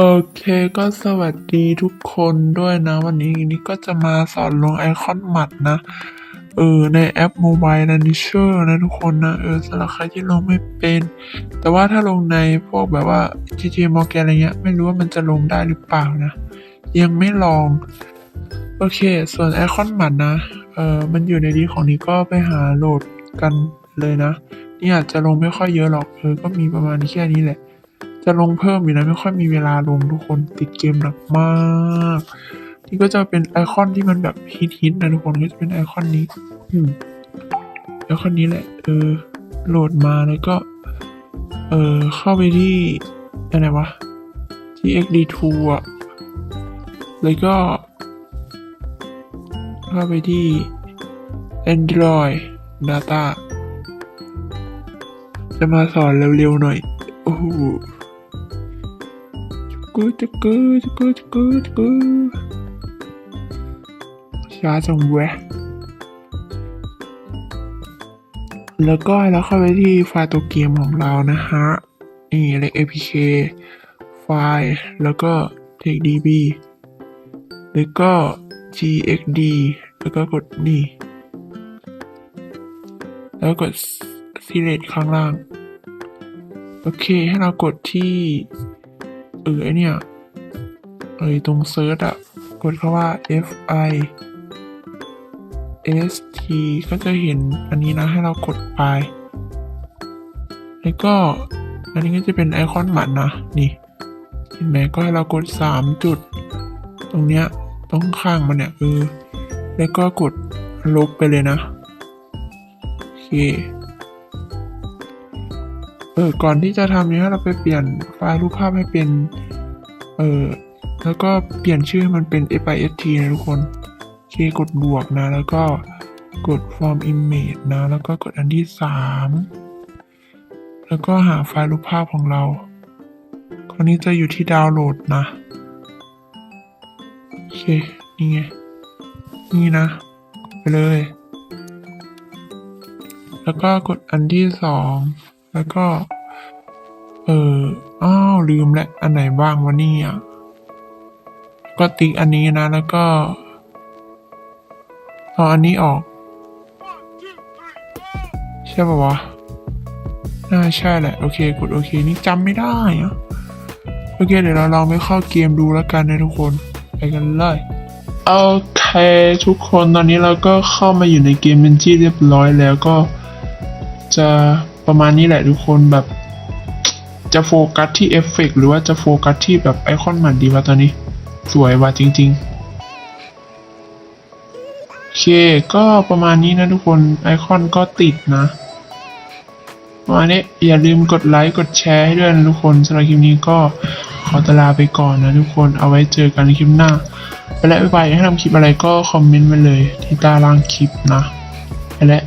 โอเคก็สวัสดีทุกคนด้วยนะ วันนี้นี่ก็จะมาสอนลงไอคอนหมัดนะ เออในแอปโมบายนันดิเชอร์นะทุกคนนะเออสำหรับใครที่ลงไม่เป็น แต่ว่าถ้าลงในพวกแบบว่า GT m o r g a n อะไรเงี้ย ไม่รู้ว่ามันจะลงได้หรือเปล่านะ ยังไม่ลอง โอเค ส่วนไอคอนหมัดนะ เออมันอยู่ในดีของนี้ก็ไปหาโหลดกันเลยนะ นี่อาจจะลงไม่ค่อยเยอะหรอกเออก็มีประมาณแค่นี้แหละ จะลงเพิ่มอยู่นะไม่ค่อยมีเวลาลงทุกคนติดเกมหนักมากนี่ก็จะเป็นไอคอนที่มันแบบฮิตๆนะทุกคนก็จะเป็นไอคอนนี้อืมไอคอนนี้แหละเออโหลดมาแล้วก็ เออเข้าไปที่อะไรวะที่ XD2 อะแล้วก็เข้าไปที่ Android Data จะมาสอนเร็วๆหน่อย โอ้โห กจุกจุกจุกจุกจุกช้าจังเว้ยแล้วก็เราเข้าไปที่ไฟล์ตัวเกมของเรานะฮะ นี่เลข APK ไฟล์ แล้วก็ TextDB แล้วก็ GXD แล้วก็กดนี่ แล้วกด select ข้างล่าง โอเค ให้เรากดที่ ออไอเนี่ยเออตรงเซิร์ชอะกดคาว่า F I S T ก็จะเห็นอันนี้นะให้เรากดไป แล้วก็อันนี้ก็จะเป็นไอคอนหมันนะนี่เห็นไหมก็ให้เรากดสามจุด ตรงเนี้ยตรงข้างมันเนี่ยเออแล้วก็กดลบไปเลยนะโอเค เออก่อนที่จะทำเนี้ยเราไปเปลี่ยนไฟล์รูปภาพให้เป็นเออแล้วก็เปลี่ยนชื่อให้มันเป็น FIST นะทุกคนโอเคกดบวกนะ แล้วก็กด form image นะ แล้วก็กดอันที่สามแล้วก็หาไฟล์รูปภาพของเรา คราวนี้จะอยู่ที่ดาวน์โหลดนะโอเคนี่ไงนี่นะ ไปเลย แล้วก็กดอันที่สองแล้วก็ เออ อ้าว ลืมแล้วอันไหนบ้างวะเนี่ยก็ติ๊กอันนี้นะ แล้วก็เอาอันนี้ออก ใช่ป่าวะน่าใช่แหละ โอเค กดโอเค นี่จำไม่ได้อะโอเค เดี๋ยวเราลองไปเข้าเกมดูแล้วกันนะทุกคน ไปกันเลยโอเคทุกคนตอนนี้เราก็เข้ามาอยู่ในเกมเป็นที่เรียบร้อยแล้วก็จะประมาณนี้แหละทุกคนแบบ จะโฟกัสที่เอฟเฟกต์หรือว่าจะโฟกัสที่แบบไอคอนมันดีวะตอนนี้ สวยว่ะจริง ๆ โอเค ก็ประมาณนี้นะทุกคนไอคอนก็ติดนะประมาณนี้อย่าลืมกดไลค์กดแชร์ให้ด้วยนะทุกคนสำหรับคลิปนี้ก็ขอตลาไปก่อนนะทุกคนเอาไว้เจอกันในคลิปหน้า ไปแล้วบ๊ายบายให้ทำคลิปอะไรก็คอมเมนต์ไว้เลยที่ต้ล่างคลิปนะไปแล้ว